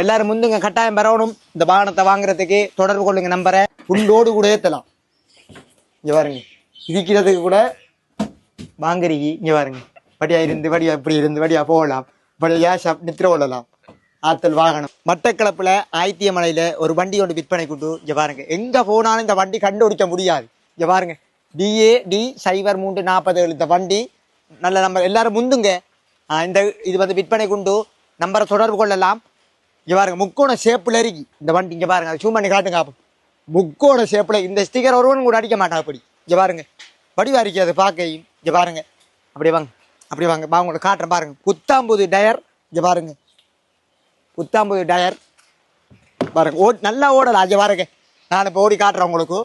எல்லாரும் முந்துங்க கட்டாயம் வரணும் இந்த வாகனத்தை வாங்குறதுக்கு தொடர்பு கொள்ளுங்க நம்பரை. உண்டோடு கூட ஏற்றலாம் இங்கே பாருங்க. இருக்கிறதுக்கு கூட வாங்குறீங்க. இங்கே பாருங்க. வடியா இருந்து வடியா இப்படி இருந்து வடியா போகலாம். வடியா ஷாப் நித்திர கொள்ளலாம். ஆத்தல் வாகனம். மட்டக்களப்பில் ஆயித்திய மலையில் ஒரு வண்டி ஒன்று விற்பனை கொண்டு இங்கே பாருங்க. எங்கே போனாலும் இந்த வண்டி கண்டுபிடிக்க முடியாது. இங்கே பாருங்க. டிஏ டி சைபர் மூன்று நாற்பது இந்த வண்டி. நல்ல நம்பர். எல்லாரும் முந்துங்க. இந்த இது வந்து விற்பனை கொண்டு. நம்பரை தொடர்பு கொள்ளலாம். இங்கே பாருங்கள் முக்கோண ஷேப்பில் இருக்கு. இந்த வண்டி இங்கே பாருங்கள் அதை சூம் பண்ணி காட்டுங்க அப்போ. முக்கோண ஷேப்பில் இந்த ஸ்டிக்கர் ஒருவன் கூட அடிக்க மாட்டான் அப்படி. இங்கே பாருங்கள் வடிவா இருக்கு அது பார்க்கையும். இங்கே பாருங்கள் அப்படியே வாங்க அப்படியே வாங்க. பா உங்களுக்கு காட்டுறேன் பாருங்கள் புத்தாம்புது டயர் இங்கே பாருங்க. புத்தாம்புது டயர் பாருங்கள் ஓட் நல்லா ஓடலாம் இங்கே பாருங்க. நான் இப்போ ஓடி காட்டுறேன் உங்களுக்கு.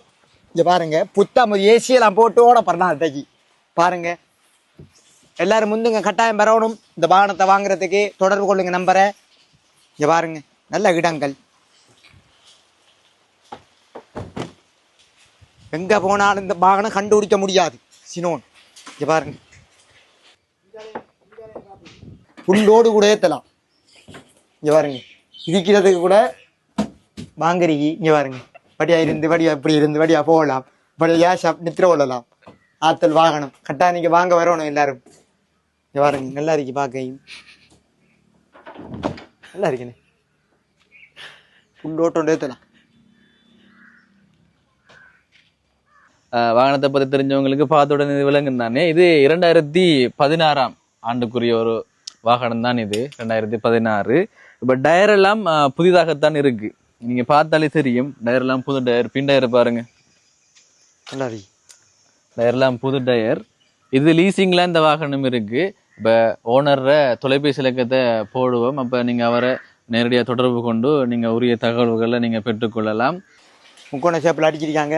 இங்கே பாருங்க புத்தாம்புது ஏசியெல்லாம் போட்டு ஓட போறேன் அத்தைக்கு பாருங்கள் எல்லோரும் முந்துங்க கட்டாயம் பெறணும் இந்த வாகனத்தை வாங்குறதுக்கு தொடர்பு கொள்ளுங்கள் நம்பரை. இங்க பாருங்க நல்ல இடங்கள். எங்க போனாலும் இந்த வாகனம் கண்டுபிடிக்க முடியாது சினோன். இங்க பாருங்க. புல்லோடு கூட ஏத்தலாம். இங்க பாருங்க. இருக்கிறதுக்கு கூட வாங்குறீங்க. இங்க பாருங்க. வடியா இருந்து வடியா இப்படி இருந்து வடியா போகலாம். வடியா ஷாப் நித்திர கொள்ளலாம். ஆத்தல் வாகனம். கட்டா நீங்க வாங்க வரணும் எல்லாரும். இங்க பாருங்க. நல்லா இருக்கு பார்க்கையும். நல்லா புல்லோட்டோட ஏத்தலாம் ஆஹ் வாகனத்தை பத்தி தெரிஞ்சவங்களுக்கு பார்த்த உடனே இது விளங்கும் தானே இது இரண்டாயிரத்தி பதினாறாம் ஆண்டுக்குரிய ஒரு வாகனம் தான் இது ரெண்டாயிரத்தி பதினாறு. இப்ப டயர் எல்லாம் புதிதாகத்தான் இருக்கு. நீங்க பார்த்தாலே தெரியும் டயர் எல்லாம் புது டயர் பின் டயர் பாருங்க. நல்லா இருக்கு. டயர் எல்லாம் புது டயர். இது லீசிங்ல இந்த வாகனம் இருக்கு. இப்போ ஓனரை தொலைபேசி இலக்கத்தை போடுவோம். அப்போ நீங்கள் அவரை நேரடியாக தொடர்பு கொண்டு நீங்கள் உரிய தகவல்களை நீங்கள் பெற்றுக்கொள்ளலாம் முக்கோண சேப்பில் அடிச்சிருக்காங்க.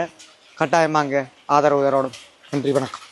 கட்டாயமாங்க. ஆதரவு தரோடும் நன்றி வணக்கம்.